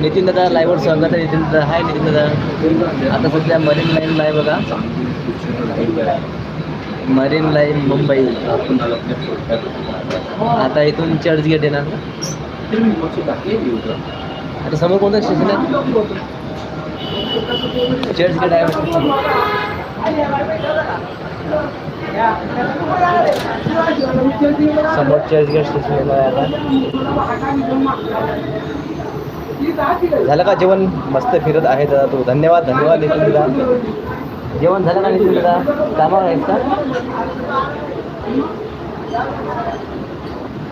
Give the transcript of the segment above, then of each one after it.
नितीन दादा लाईव्हवर सांगत आहे. नितीन दादा हाय नितीन दादा. आता सध्या मरीन लाईन आहे बघा. Marine line Mumbai. आता इथून चर्च गेट येणार आता समोर कोणतं स्टेशन आहे? चर्च गेट आहे समोर चर्च गेट स्टेशन आता. झालं का जेवण? मस्त फिरत आहे दादा तू. धन्यवाद धन्यवाद नितीन तुला जेवण झालं का नितीन तुला कामावर आहेस का?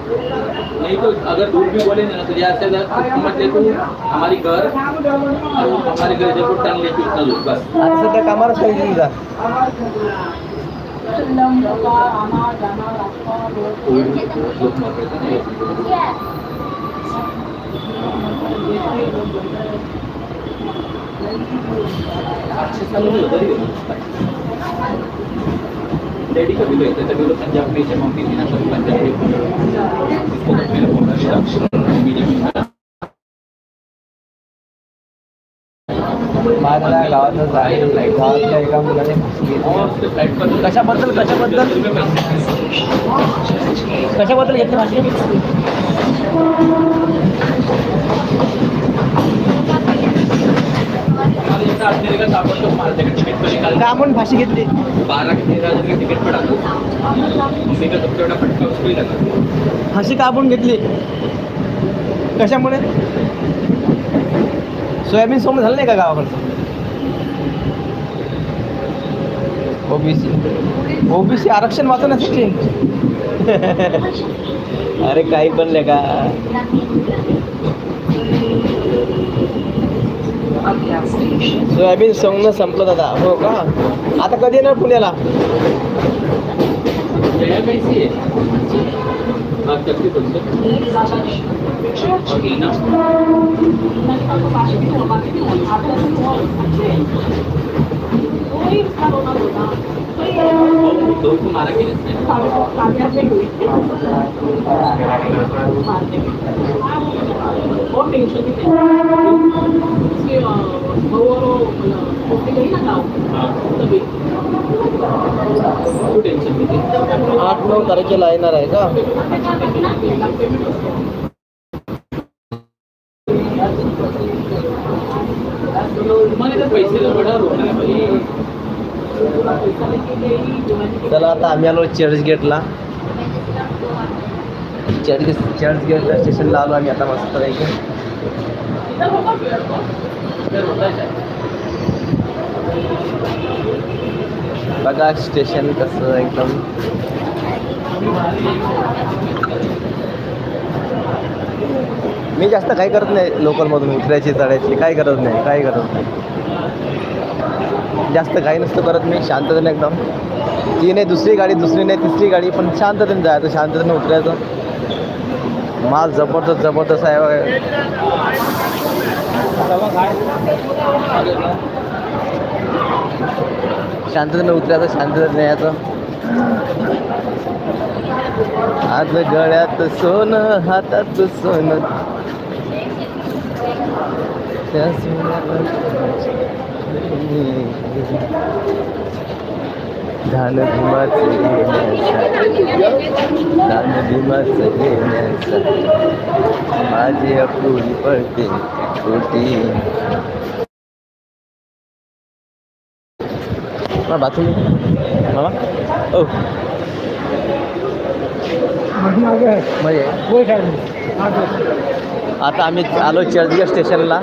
नहीं तो अगर दूर भी बोले ना तो से समझ ले तू हमारी घर और हमारे घर जब टर्न लेके उतना दूर बस। आता सध्या कामावरच काय नितीन दादा डैडी कभी गए थे तभी पंजाब में जब मम्मी थी ना तभी पंजाब इसको तो मेरा मीडियम माझ्या गावातच आहे गावातल्या एका मुलाने कशाबद्दल? कशाबद्दल? कशाबद्दल घेतली माझी तो तो टिकट को आपण फाशी घेतली? के तेरह हजार का? फटका फाशी आपण घेतली? कशामुळे? सोयाबीन सोमन झालं नाही का गावाकडचं ओबीसी ओबीसी आरक्षण वाचवण्यासाठी? अरे काही पण नाही का? सोयाबीन सोंगणं संपलं दादा. हो का? आता कधी येणार पुण्याला जया कैसी है आप कैसी बोलते और लीना और दो को मारा कि नहीं हाँ तू टेंशन में थी आठ नऊ तारखेला येणार आहे का? चला आता आम्ही आलो चर्च गेटला चर्च चर्च गेट स्टेशनला आलो आम्ही आता मस्त पैकी बघा स्टेशन कसं एकदम. मी जास्त काही करत नाही लोकलमधून उतरायची चढायची काही करत नाही काही करत नाही. जास्त काही नसतं करत मी शांततेने एकदम. ती नाही दुसरी गाडी दुसरी नाही तिसरी गाडी पण शांततेने जायचं शांततेने उतरायचं. माल जबरदस्त जबरदस्त आहे बघा. शांततेने उतरायचं शांततेने यायचं आज गळ्यात सोनं हातात सोनं त्या सोन्याला धान भीमाचं घेण्याचा धान भीमाचं घेण्याचा माझी अपुरी पडते छोटी बाथरूम. मामा? ओ. म्हणजे आता आम्ही आलो चर्चगेट स्टेशनला.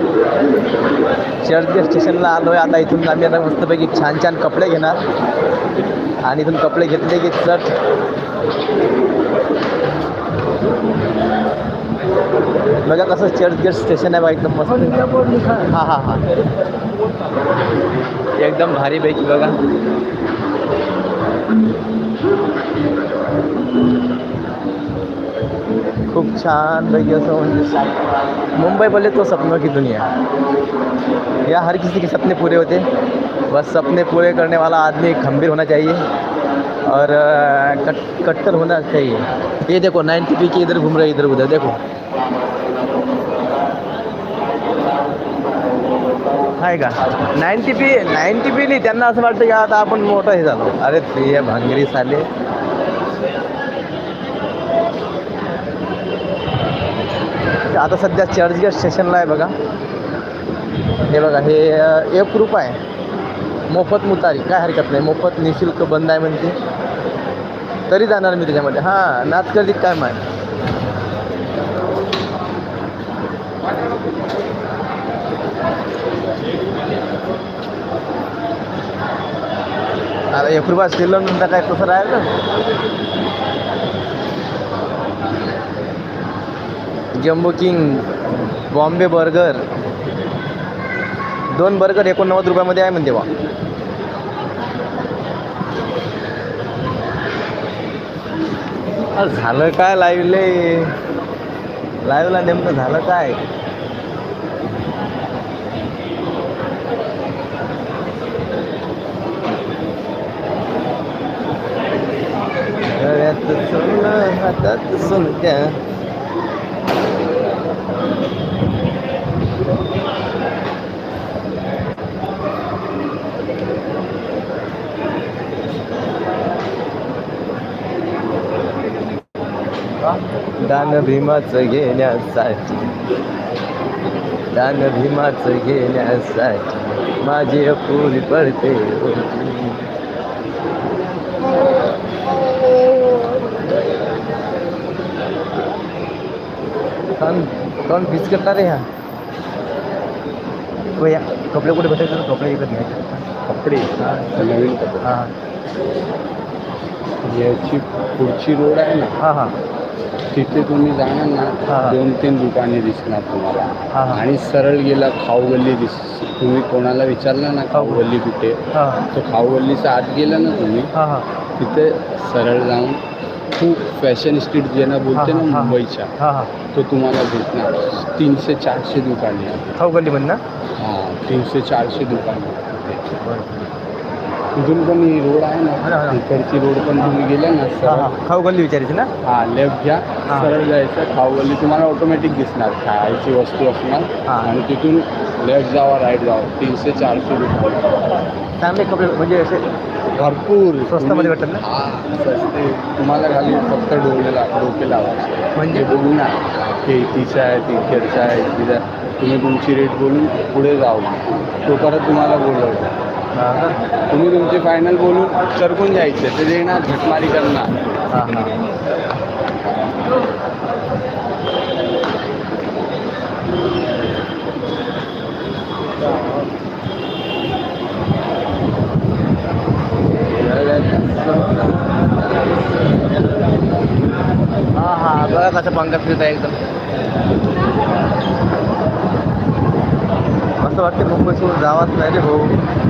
चर्चगेट स्टेशनला आलो आहे आता इथून आम्ही आता मस्तपैकी छान छान कपडे घेणार. आणि इथून कपडे घेतले की चट बघा कसं चर्चगेट स्टेशन आहे बघा एकदम मस्त. हां हां हां. एकदम भारीपैकी बघा खूप छान पैकी मुंबई बोले तो सपनों की दुनिया। या हर किसी के सपने पूरे होते। बस सपने पूरे करने वाला आदमी खंभीर होना चाहिए। और कट, कट्टर होना चाहिए। ये देखो नाइन्टी पी के इधर घूम रहे इधर उधर देखो। आहे का? नाईन्टी पी नाईन्टी पीली त्यांना असं वाटतं की आता आपण मोठं हे झालो. अरे ते हे भांगरी साले. आता सध्या चर्चगेट स्टेशनला आहे बघा. हे बघा हे एक रुपये. मोफत मुतारी. काय हरकत नाही. मोफत निशुल्क बंद आहे म्हणते. तरी जाणार मी त्याच्यामध्ये हां नाच करते काय माय एकरूबा एक रुपया काय कसं राहायचं जम्बो किंग बॉम्बे बर्गर दोन बर्गर एकोणनव्वद रुपयामध्ये आहे म्हणते बा झालं काय लाईव्हले लाईव्हला नेमकं झालं काय गळ्यात सोनं सध्या दान भीमाचं घेण्यासाठी दान भीमाचं घेण्यासाठी माझी अपुरी पडते कौन फिक्स करता रे ह्या हो या कपडे कुठे भेटायचे कपडे इकडे घ्यायचे कपडे? हां। नवीन कपडे। हां। याची पुढची रोड आहे ना? हां हां। तिथे तुम्ही जाणार हा. ना दोन तीन दुकाने दिसणार तुम्हाला. हा, हा. आणि सरळ गेला खाऊ गल्ली दिस तुम्ही कोणाला विचारलं ना खाऊ गल्ली कुठे? हां। तो खाऊ गल्लीच्या आत गेला ना तुम्ही हां हां। तिथे सरळ जाऊन खूप फॅशन स्ट्रीट ज्यांना बोलते हा, ना हा, हा. मुंबईच्या हाँ हाँ तो तुम्हाला भेटणार तीनशे चारशे दुकाने आहेत खाऊ गल्ली ना हाँ तीनशे चारशे दुकाने आहेत तिथे. इथून पण ही रोड आहे हा, हा. ना इकडची रोड पण तुम्ही गेल्या ना हाँ सरळ हाँ खाऊ गल्ली विचारायची ना हा लेफ़्ट घ्या हा. सरळ जायचं खाऊगल्ली तुम्हाला ऑटोमॅटिक दिसणार खायची वस्तू असणार हा. आणि तिथून लेफ्ट जावा राईट जावा तीनशे चारशे रुपये. चांगले कपडे म्हणजे असे भरपूर स्वस्तामध्ये भेटतात ना? हा स्वस्ते. तुम्हाला खाली फक्त डोळे ला डोके लावायचे. म्हणजे? बघू ना. की तीचा आहे तिकडचा आहे तिचा तुम्ही तुमची रेट बोलून पुढे जाऊ. तो परत तुम्हाला बोलवतो. तुम्ही तुमचे फायनल बोलून सरकून जायचे. ते देणार झटमारी करणार. हां हां. हा हा बघा कसं पंकज फिरत आहे एकदम. असं वाटतं मुंबई जावाच नाही रे भाऊ.